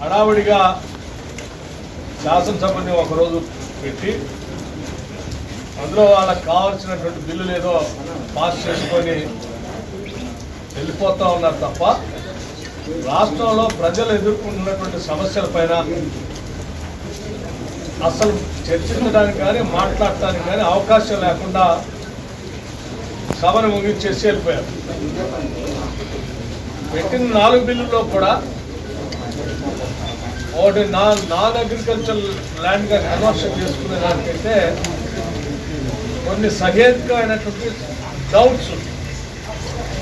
హడావుడిగా శాసనసభని ఒకరోజు పెట్టి అందులో వాళ్ళకి కావాల్సినటువంటి బిల్లులు ఏదో పాస్ చేసుకొని వెళ్ళిపోతా ఉన్నారు తప్ప రాష్ట్రంలో ప్రజలు ఎదుర్కొంటున్నటువంటి సమస్యలపైన అసలు చర్చించడానికి కానీ మాట్లాడటానికి కానీ అవకాశం లేకుండా సభను ముగించేసి వెళ్ళిపోయారు. పెట్టిన నాలుగు బిల్లుల్లో కూడా ఒకటి నా నాన్ అగ్రికల్చర్ ల్యాండ్గా కన్వర్షన్ చేసుకునే దానికైతే కొన్ని సహేతుకమైనటువంటి డౌట్స్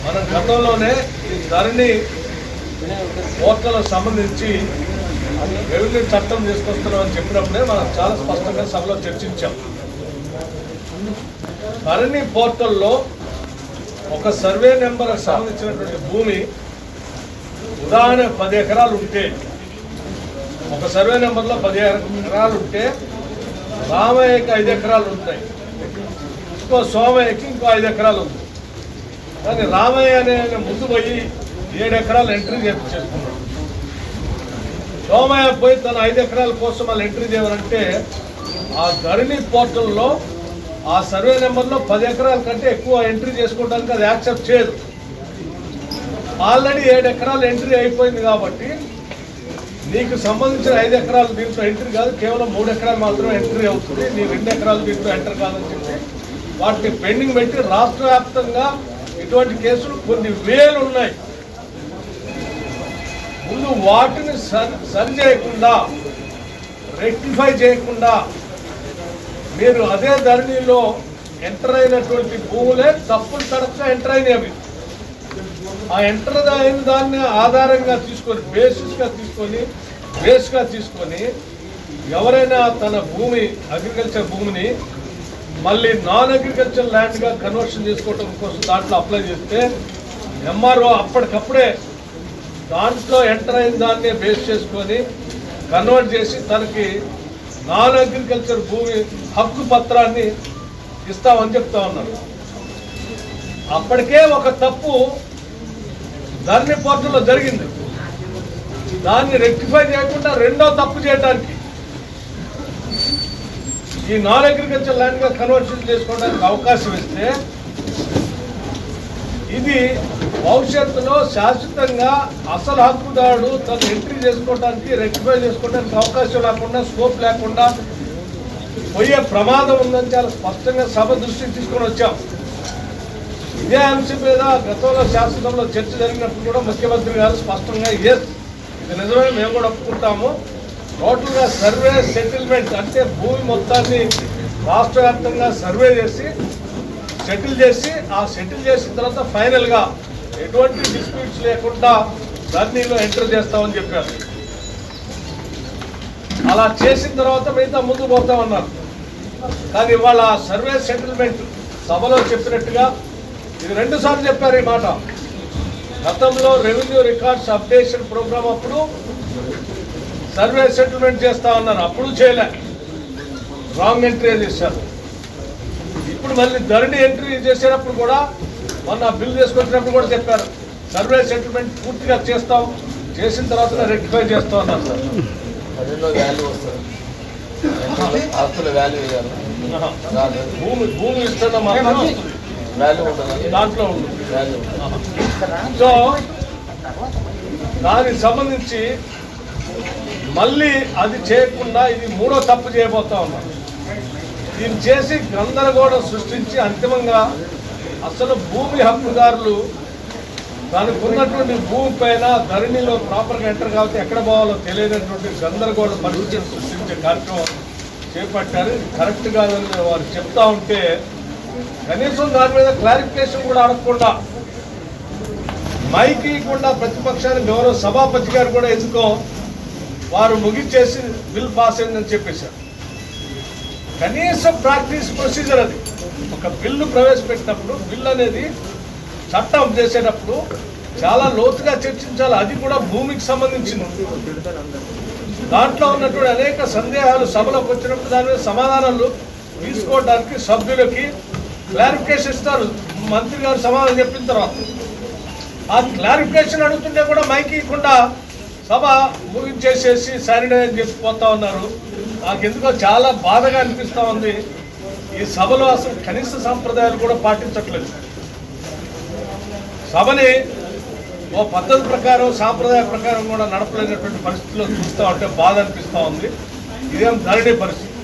మనం గతంలోనే ఈ ధరణి ఓట్లకు సంబంధించి రెవెన్యూ చట్టం తీసుకొస్తున్నామని చెప్పినప్పుడే మనం చాలా స్పష్టంగా సభలో చర్చించాం. ధరణి పోర్టల్లో ఒక సర్వే నెంబర్ సంబంధించినటువంటి భూమి ఉదాహరణ పది ఎకరాలు ఉంటే ఒక సర్వే నెంబర్లో పది ఎకరాలు ఉంటే రామయ్యకి ఐదు ఎకరాలు ఉంటాయి ఇంకో సోమయ్యకి ఇంకో ఐదు ఎకరాలు ఉంది కానీ రామయ్య అనే ముందు పోయి ఏడు ఎకరాలు ఎంట్రీ చేసుకున్నాడు సోమయ్య పోయి తన ఐదు ఎకరాల కోసం వాళ్ళు ఎంట్రీ చేయాలంటే ఆ ధరణి పోర్టల్లో ఆ సర్వే నెంబర్లో పది ఎకరాల కంటే ఎక్కువ ఎంట్రీ చేసుకోవడానికి అది యాక్సెప్ట్ చేయదు. ఆల్రెడీ ఏడు ఎకరాలు ఎంట్రీ అయిపోయింది కాబట్టి నీకు సంబంధించిన ఐదు ఎకరాలు దీంట్లో ఎంట్రీ కాదు కేవలం మూడు ఎకరాలు మాత్రమే ఎంట్రీ అవుతుంది. నీ రెండు ఎకరాలు దీంట్లో ఎంటర్ కాదని చెప్పి వాటిని పెండింగ్ పెట్టి రాష్ట్ర వ్యాప్తంగా ఇటువంటి కేసులు కొన్ని వేలు ఉన్నాయి. ముందు వాటిని సరి సరి చేయకుండా రెక్టిఫై చేయకుండా మీరు అదే ధరణిలో ఎంటర్ అయినటువంటి భూములే తప్పులు తరచుగా ఎంటర్ అయినవి. ఆ ఎంటర్ అయిన దాన్ని ఆధారంగా తీసుకొని బేసిస్గా తీసుకొని బేస్గా తీసుకొని ఎవరైనా తన భూమి అగ్రికల్చర్ భూమిని మళ్ళీ నాన్ అగ్రికల్చర్ ల్యాండ్గా కన్వర్షన్ చేసుకోవటం కోసం దాంట్లో అప్లై చేస్తే ఎంఆర్ఓ అప్పటికప్పుడే దాంట్లో ఎంటర్ అయిన దాన్నే బేస్ చేసుకొని కన్వర్ట్ చేసి తనకి నాన్ అగ్రికల్చర్ భూమి హక్కు పత్రాన్ని ఇస్తామని చెప్తా ఉన్నారు. అప్పటికే ఒక తప్పు ధరణి పోర్టల్లో జరిగింది. దాన్ని రెక్టిఫై చేయకుండా రెండో తప్పు చేయడానికి ఈ నాన్ అగ్రికల్చర్ ల్యాండ్గా కన్వర్షన్ చేసుకోవడానికి అవకాశం ఇస్తే ఇది భవిష్యత్తులో శాశ్వతంగా అసలు హక్కుదారుడు తను ఎంట్రీ చేసుకోవడానికి రెక్టిఫై చేసుకోవడానికి అవకాశం లేకుండా స్కోప్ లేకుండా పోయే ప్రమాదం ఉందని చాలా స్పష్టంగా సభ దృష్టికి తీసుకొని వచ్చాం. ఇదే అంశం మీద గతంలో శాసనసభలో చర్చ జరిగినప్పుడు కూడా ముఖ్యమంత్రి గారు స్పష్టంగా ఎస్ ఇది నిజమే మేము కూడా ఒప్పుకుంటాము. టోటల్గా సర్వే సెటిల్మెంట్ అంటే భూమి మొత్తాన్ని రాష్ట్ర వ్యాప్తంగా సర్వే చేసి సెటిల్ చేసి ఆ సెటిల్ చేసిన తర్వాత ఫైనల్గా ఎటువంటి డిస్ప్యూట్స్ లేకుండా ధర్నీలో ఎంటర్ చేస్తామని చెప్పారు. అలా చేసిన తర్వాత మిగతా ముందు పోతామన్నారు. కానీ ఇవాళ సర్వే సెటిల్మెంట్ సభలో చెప్పినట్టుగా ఇది రెండు సార్లు చెప్పారు ఈ మాట. గతంలో రెవెన్యూ రికార్డ్స్ అప్డేషన్ ప్రోగ్రామ్ అప్పుడు సర్వే సెటిల్మెంట్ చేస్తా ఉన్నారు అప్పుడు చేయలే. రాంగ్ ఎంట్రీ చేశారు. ఇప్పుడు మళ్ళీ ధరణి ఎంట్రీ చేసేటప్పుడు కూడా మొన్న బిల్ తీసుకొచ్చినప్పుడు కూడా చెప్పారు. సర్వే సెటిల్మెంట్ పూర్తిగా చేస్తాం. చేసిన తర్వాత రెక్టిఫై చేస్తాం అన్నారు. సార్ భూమి భూమి ఇస్తున్న మాత్రం ఉంటుంది దాంట్లో ఆహా. సో దానికి సంబంధించి మళ్ళీ అది చేయకుండా ఇది మూడో తప్పు చేయబోతా ఉన్నాం. దీన్ని చేసి గందరగోళం సృష్టించి అంతిమంగా అసలు భూమి హక్కుదారులు దానికి ఉన్నటువంటి భూమి పైన ధరణిలో ప్రాపర్గా ఎంటర్ కాబట్టి ఎక్కడ పోవాలో తెలియనటువంటి గందరగోళ పరిస్థితిని సృష్టించే కార్యక్రమం చేపట్టారు. కరెక్ట్ కాదని వారు చెప్తా ఉంటే కనీసం దాని మీద క్లారిఫికేషన్ కూడా అడగకుండా మైక్ ఇవ్వకుండా ప్రతిపక్షానికి గౌరవ సభాపతి గారు కూడా ఎందుకో వారు ముగించేసి బిల్ పాస్ అయిందని చెప్పేశారు. కనీసం ప్రాక్టీస్ ప్రొసీజర్ అది. ఒక బిల్లు ప్రవేశపెట్టినప్పుడు బిల్ అనేది చట్టం చేసేటప్పుడు చాలా లోతుగా చర్చించాలి. అది కూడా భూమికి సంబంధించింది. దాంట్లో ఉన్నటువంటి అనేక సందేహాలు సభలోకి వచ్చినప్పుడు దాని మీద సమాధానాలు తీసుకోవడానికి సభ్యులకి క్లారిఫికేషన్ ఇస్తారు. మంత్రి గారు సమాధానం చెప్పిన తర్వాత. ఆ క్లారిఫికేషన్ అడుగుతుంటే కూడా మైకి ఇవ్వకుండా సభ ముగించేసేసి శానిటైజ్ అని చెప్పి పోతా ఉన్నారు. నాకు ఎందుకో చాలా బాధగా అనిపిస్తూ ఉంది. ఈ సభలో అసలు కనీస సాంప్రదాయాలు కూడా పాటించట్లేదు. సభని ఓ పద్ధతి ప్రకారం సాంప్రదాయ ప్రకారం కూడా నడపలేనటువంటి పరిస్థితుల్లో చూస్తూ ఉంటే బాధ అనిపిస్తూ ఉంది. ఇదేం ధరణి పరిస్థితి.